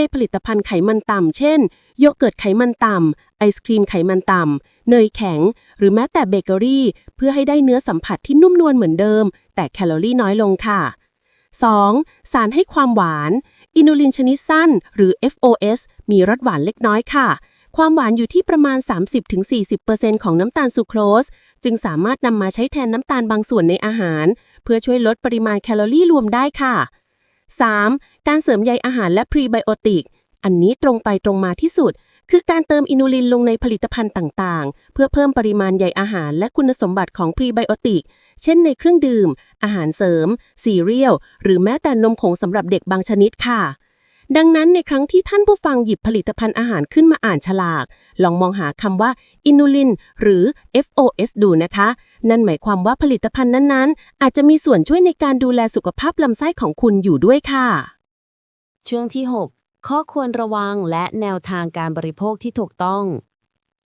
ในผลิตภัณฑ์ไขมันต่ำ เช่น โยเกิร์ตไขมันต่ำ ไอศครีมไขมันต่ำ เนยแข็ง หรือแม้แต่เบเกอรี่ เพื่อให้ได้เนื้อสัมผัสที่นุ่มนวลเหมือนเดิม แต่แคลอรี่น้อยลงค่ะ 2. สารให้ความหวาน อินูลินชนิดสั้น หรือ FOS มีรสหวานเล็กน้อยค่ะ ความหวานอยู่ที่ประมาณ 30-40%ของน้ำตาลซูโครส จึงสามารถนำมาใช้แทนน้ำตาลบางส่วนในอาหาร เพื่อช่วยลดปริมาณแคลอรี่รวมได้ค่ะ 3. การเสริมใยอาหารและพรีไบโอติก อันนี้ตรงไปตรงมาที่สุด คือการเติมอินูลินลงในผลิตภัณฑ์ต่างๆ เพื่อเพิ่มปริมาณใยอาหารและคุณสมบัติของพรีไบโอติก เช่นในเครื่องดื่ม อาหารเสริม ซีเรียล หรือแม้แต่นมผงสำหรับเด็กบางชนิดค่ะ ดังนั้นในครั้งที่ท่านผู้ฟังหยิบผลิตภัณฑ์อาหารขึ้นมาอ่านฉลาก ลองมองหาคำว่าอินูลินหรือ FOS ดูนะคะ นั่นหมายความว่าผลิตภัณฑ์นั้นๆ อาจจะมีส่วนช่วยในการดูแลสุขภาพลำไส้ของคุณอยู่ด้วยค่ะ ช่วงที่ 6 ข้อควรระวังและแนวทางการบริโภคที่ถูกต้อง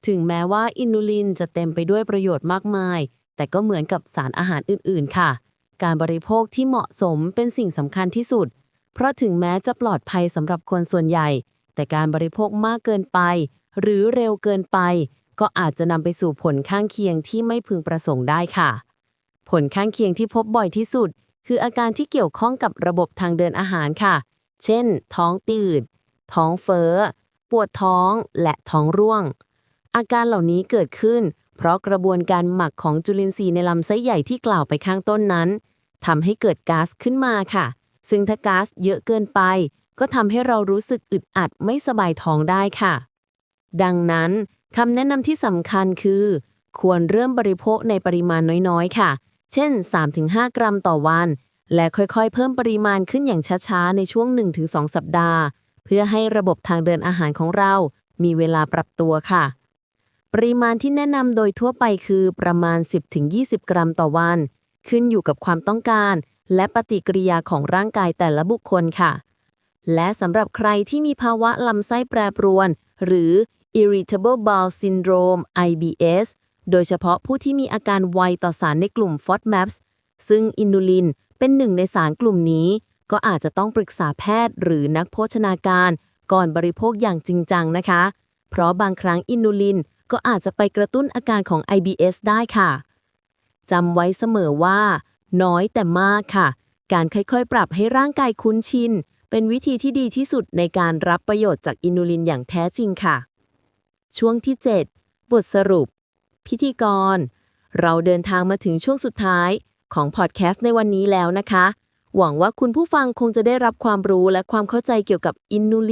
ถึงแม้ว่าอินูลินจะเต็มไปด้วยประโยชน์มากมาย แต่ก็เหมือนกับสารอาหารอื่นๆ ค่ะ การบริโภคที่เหมาะสมเป็นสิ่งสำคัญที่สุด เพราะถึงแม้จะปลอดภัยสำหรับคนส่วนใหญ่ แต่การบริโภคมากเกินไป หรือเร็วเกินไป ก็อาจจะนำไปสู่ผลข้างเคียงที่ไม่พึงประสงค์ได้ค่ะ ผลข้างเคียงที่พบบ่อยที่สุด คืออาการที่เกี่ยวข้องกับระบบทางเดินอาหารค่ะ เช่น ท้องตืดท้องเฟ้อ ปวดท้อง และท้องร่วง อาการเหล่านี้เกิดขึ้น เพราะกระบวนการหมักของจุลินทรีย์ในลำไส้ใหญ่ที่กล่าวไปข้างต้นนั้นทำให้เกิดก๊าซขึ้นมาค่ะ ซึ่งถ้าก๊าซเยอะเกินไป ก็ทำให้เรารู้สึกอึดอัดไม่สบายท้องได้ค่ะ ดังนั้นคำแนะนำที่สำคัญคือ ควรเริ่มบริโภคในปริมาณน้อยๆ ค่ะ เช่น 3-5 กรัมต่อวัน และค่อยๆ เพิ่มปริมาณขึ้นอย่างช้าๆ ในช่วง 1-2 สัปดาห์ เพื่อให้ระบบทางเดินอาหารของเรา มีเวลาปรับตัวค่ะ ปริมาณที่แนะนำโดยทั่วไปคือประมาณ 10-20 กรัมต่อวัน ขึ้นอยู่กับความต้องการ และปฏิกิริยาของร่างกายแต่ละบุคคลค่ะ และสำหรับใครที่มีภาวะลำไส้แปรปรวน หรือ irritable bowel syndrome IBS โดยเฉพาะผู้ที่มีอาการไวต่อสารในกลุ่ม FODMAPs ซึ่งอินูลินเป็นหนึ่งในสารกลุ่มนี้ ก็อาจจะต้องปรึกษาแพทย์หรือนักโภชนาการ ก่อนบริโภคอย่างจริงจังนะคะ เพราะบางครั้งอินูลินก็อาจจะไปกระตุ้นอาการของ IBS ได้ค่ะจำไว้เสมอว่า น้อยแต่มากค่ะ การค่อยๆ ปรับให้ร่างกายคุ้นชิน เป็นวิธีที่ดีที่สุดในการรับประโยชน์จากอินูลินอย่างแท้จริงค่ะ ช่วงที่ 7 บทสรุป พิธีกร เราเดินทางมาถึงช่วงสุดท้ายของพอดแคสต์ในวันนี้แล้วนะคะ หวังว่าคุณผู้ฟังคงจะได้รับความรู้และความเข้าใจเกี่ยวกับอินูลิน